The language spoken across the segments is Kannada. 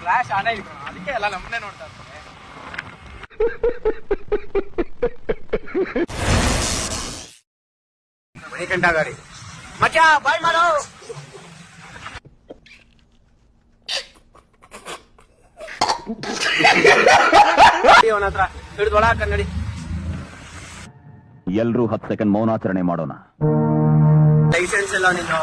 ಫ್ಲಾಶ್ ಆನ್ ಆಗಿದೆ. ಅದಕ್ಕೆ ಎಲ್ಲ ನಮ್ಮನ್ನೇ ನೋಡ್ತಾ ಇರ್ತಾರೆ. ಮಣಿಕಂಠ ಗಾಡಿ. ಮಚ್ಚ ಬಾಯ್ ಮಾಡೋ. ಅವನ ಹತ್ರ ಹಿಡಿದು ಒಳ ಹಾಕ ನಡಿ ಎಲ್ರೂ ಹತ್ತು ಸೆಕೆಂಡ್ ಮೌನಾಚರಣೆ ಮಾಡೋಣ. ಲೈಸೆನ್ಸ್ ಎಲ್ಲ ನಿಂದು.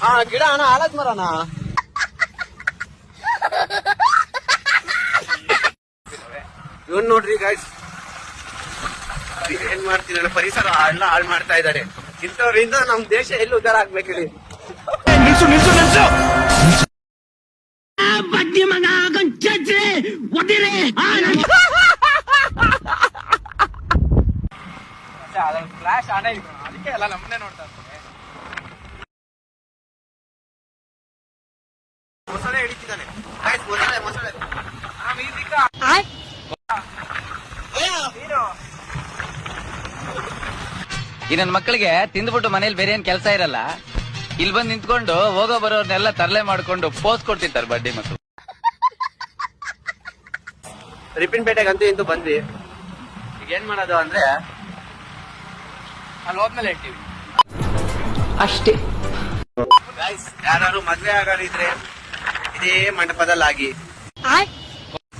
ಹಾ ಗಿಡ ಅಣ್ಣ ಹಾಳಾದ್ ಮರಣ. ಇವನ್ ನೋಡ್ರಿ ಗಾಯ್ಸ್ ಏನ್ ಮಾಡ್ತಿದಾರೆ ಪರಿಸರ ಎಲ್ಲ ಹಾಳು ಮಾಡ್ತಾ ಇದ್ದಾರೆ ಇಂಥವ್ರಿಂದ ನಮ್ ದೇಶ ಎಲ್ಲಿ ಉದ್ಧಾರ ಆಗ್ಬೇಕು ಹೇಳಿ. ಫ್ಲಾಶ್ ಆನ್ ಅದಕ್ಕೆ ಎಲ್ಲ ನಮ್ಮನ್ನೇ ನೋಡ್ತಾ ಇರ್ತಾರೆ. ಮೊಸಳೆ ಹಿಡಿತಿದ್ದಾನೆ. ಮೊಸಳೆ ಈ ನನ್ ಮಕ್ಕಳಿಗೆ ತಿಂದ್ಬಿಟ್ಟು ಮನೇಲಿ ಬೇರೆ ಏನ್ ಕೆಲಸ ಇರಲ್ಲ. ಇಲ್ಲಿ ಬಂದು ನಿಂತ್ಕೊಂಡು ಹೋಗೋ ಬರೋರ್ನೆಲ್ಲ ತರಲೆ ಮಾಡ್ಕೊಂಡು ಪೋಸ್ ಕೊಡ್ತಿರ್ತಾರೆ ಬಡ್ಡಿ ಮತ್ತು ರಿಪಿನ್ ಪೇಟೆಗಂತೂ ಇಂತೂ ಬಂದ್ವಿ. ಈಗ ಏನ್ ಮಾಡೋದು ಅಂದ್ರೆ ಅಲ್ಲಿ ಹೋದ್ಮೇಲೆ ಹೇಳ್ತೀವಿ ಗಾಯ್ಸ್ ಯಾರು ಮದ್ವೆ ಆಗೋರಿದ್ರೆ ಇದೇ ಮಂಟಪದಲ್ಲಾಗಿ.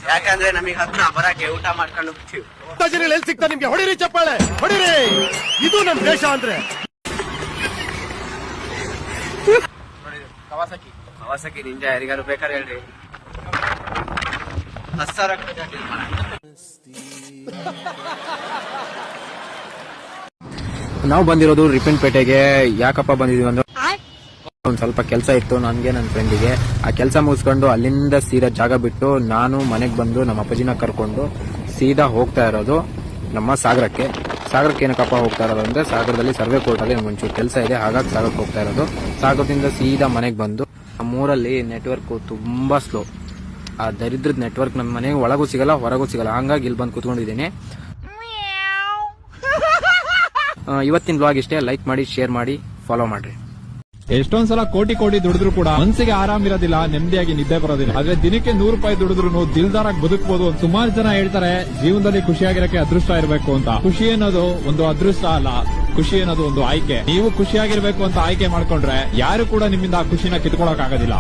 ಯಾಕಂದ್ರೆ ನಮಗೆ ಹತ್ರ ಬರಕ್ಕೆ ಊಟ ಮಾಡ್ಕೊಂಡು ಹೋಗ್ತೀವಿ. ಎಲ್ಲಿ ಸಿಗ್ತಾ ನಿಮ್ಗೆ? ಹೊಡಿರಿ ಚಪ್ಪಾಳೆ. ಹೊಡಿರಿ. ಇದು ನಮ್ ದೇಶ ಅಂದ್ರೆ. ಕವಾಸಕಿ. ಕವಾಸಕಿ ನಿಂಜ ಯಾರಿಗಾರು ಬೇಕಾದ್ರೆ ಹೇಳ್ರಿ. ಹತ್ತು ಸಾವಿರ. ನಾವು ಬಂದಿರೋದು ರಿಪನ್ ಪೇಟೆಗೆ ಯಾಕಪ್ಪ ಬಂದಿದೀವಿ ಅಂದ್ರೆ ಒಂದ್ ಸ್ವಲ್ಪ ಕೆಲಸ ಇತ್ತು ನನ್ಗೆ ನನ್ನ ಫ್ರೆಂಡಿಗೆ ಆ ಕೆಲಸ ಮುಗಿಸ್ಕೊಂಡು ಅಲ್ಲಿಂದ ಸೀದಾ ಜಾಗ ಬಿಟ್ಟು ನಾನು ಮನೆಗೆ ಬಂದು ನಮ್ಮ ಅಪ್ಪಾಜಿನ ಕರ್ಕೊಂಡು ಸೀದಾ ಹೋಗ್ತಾ ಇರೋದು ನಮ್ಮ ಸಾಗರಕ್ಕೆ. ಸಾಗರಕ್ಕೆ ಏನಕ್ಕಪ್ಪ ಹೋಗ್ತಾ ಇರೋದು ಅಂದ್ರೆ ಸಾಗರದಲ್ಲಿ ಸರ್ವೆ ಕೋರ್ಟಲ್ಲಿ ಒಂಚೂರು ಕೆಲಸ ಇದೆ, ಹಾಗಾಗಿ ಸಾಗರಕ್ಕೆ ಹೋಗ್ತಾ ಇರೋದು. ಸಾಗರದಿಂದ ಸೀದಾ ಮನೆಗೆ ಬಂದು ನಮ್ಮೂರಲ್ಲಿ ನೆಟ್ವರ್ಕ್ ತುಂಬಾ ಸ್ಲೋ ಆ ದರಿದ್ರದ ನೆಟ್ವರ್ಕ್ ನಮ್ಮ ಮನೆಗೆ ಒಳಗೂ ಸಿಗಲ್ಲ, ಹೊರಗೂ ಸಿಗಲ್ಲ. ಹಂಗಾಗಿ ಇಲ್ಲಿ ಬಂದು ಕೂತ್ಕೊಂಡಿದ್ದೀನಿ. ಇವತ್ತಿನ ಬ್ಲಾಗ್ ಇಷ್ಟೇ. ಲೈಕ್ ಮಾಡಿ ಶೇರ್ ಮಾಡಿ ಫಾಲೋ ಮಾಡ್ರಿ. ಎಷ್ಟೊಂದ್ ಸಲ ಕೋಟಿ ಕೋಟಿ ದುಡಿದ್ರು ಕೂಡ ಮನ್ಸಿಗೆ ಆರಾಮ್ ಇರೋದಿಲ್ಲ, ನೆಮ್ಮದಿಯಾಗಿ ನಿದ್ದೆ ಬರೋದಿಲ್ಲ. ಆದ್ರೆ ದಿನಕ್ಕೆ ನೂರು ರೂಪಾಯಿ ದುಡಿದ್ರು ದಿಲ್ದಾರಾಗಿ ಬದುಕಬಹುದು ಸುಮಾರು ಜನ ಹೇಳ್ತಾರೆ, ಜೀವನದಲ್ಲಿ ಖುಷಿಯಾಗಿರಕ್ಕೆ ಅದೃಷ್ಟ ಇರಬೇಕು ಅಂತ. ಖುಷಿ ಅನ್ನೋದು ಒಂದು ಅದೃಷ್ಟ ಅಲ್ಲ, ಖುಷಿ ಅನ್ನೋದು ಒಂದು ಆಯ್ಕೆ. ನೀವು ಖುಷಿಯಾಗಿರ್ಬೇಕು ಅಂತ ಆಯ್ಕೆ ಮಾಡ್ಕೊಂಡ್ರೆ ಯಾರು ಕೂಡ ನಿಮ್ಮಿಂದ ಆ ಖುಷಿನ ಕಿತ್ಕೊಳಕ್ ಆಗೋದಿಲ್ಲ.